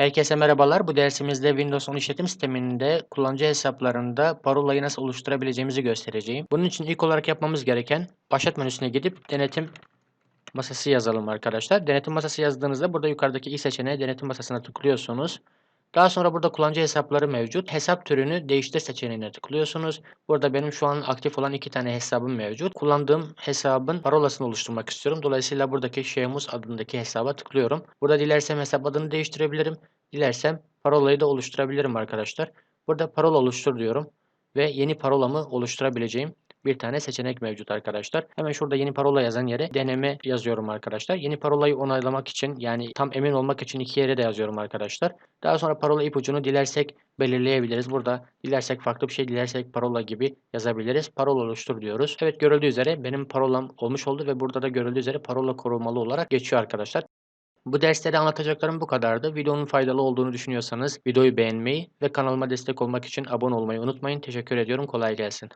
Herkese merhabalar. Bu dersimizde Windows 10 işletim sisteminde kullanıcı hesaplarında parolayı nasıl oluşturabileceğimizi göstereceğim. Bunun için ilk olarak yapmamız gereken başlat menüsüne gidip denetim masası yazalım arkadaşlar. Denetim masası yazdığınızda burada yukarıdaki i seçeneği denetim masasına tıklıyorsunuz. Daha sonra burada kullanıcı hesapları mevcut. Hesap türünü değiştir seçeneğine tıklıyorsunuz. Burada benim şu an aktif olan iki tane hesabım mevcut. Kullandığım hesabın parolasını oluşturmak istiyorum. Dolayısıyla buradaki Şemus adındaki hesaba tıklıyorum. Burada dilersem hesap adını değiştirebilirim. Dilersem parolayı da oluşturabilirim arkadaşlar. Burada parola oluştur diyorum. Ve yeni parolamı oluşturabileceğim bir tane seçenek mevcut arkadaşlar. Hemen şurada yeni parola yazan yere deneme yazıyorum arkadaşlar. Yeni parolayı onaylamak için yani tam emin olmak için iki yere de yazıyorum arkadaşlar. Daha sonra parola ipucunu dilersek belirleyebiliriz. Burada dilersek farklı bir şey, dilersek parola gibi yazabiliriz. Parola oluştur diyoruz. Evet görüldüğü üzere benim parolam olmuş oldu ve burada da görüldüğü üzere parola korumalı olarak geçiyor arkadaşlar. Bu derste de anlatacaklarım bu kadardı. Videonun faydalı olduğunu düşünüyorsanız videoyu beğenmeyi ve kanalıma destek olmak için abone olmayı unutmayın. Teşekkür ediyorum. Kolay gelsin.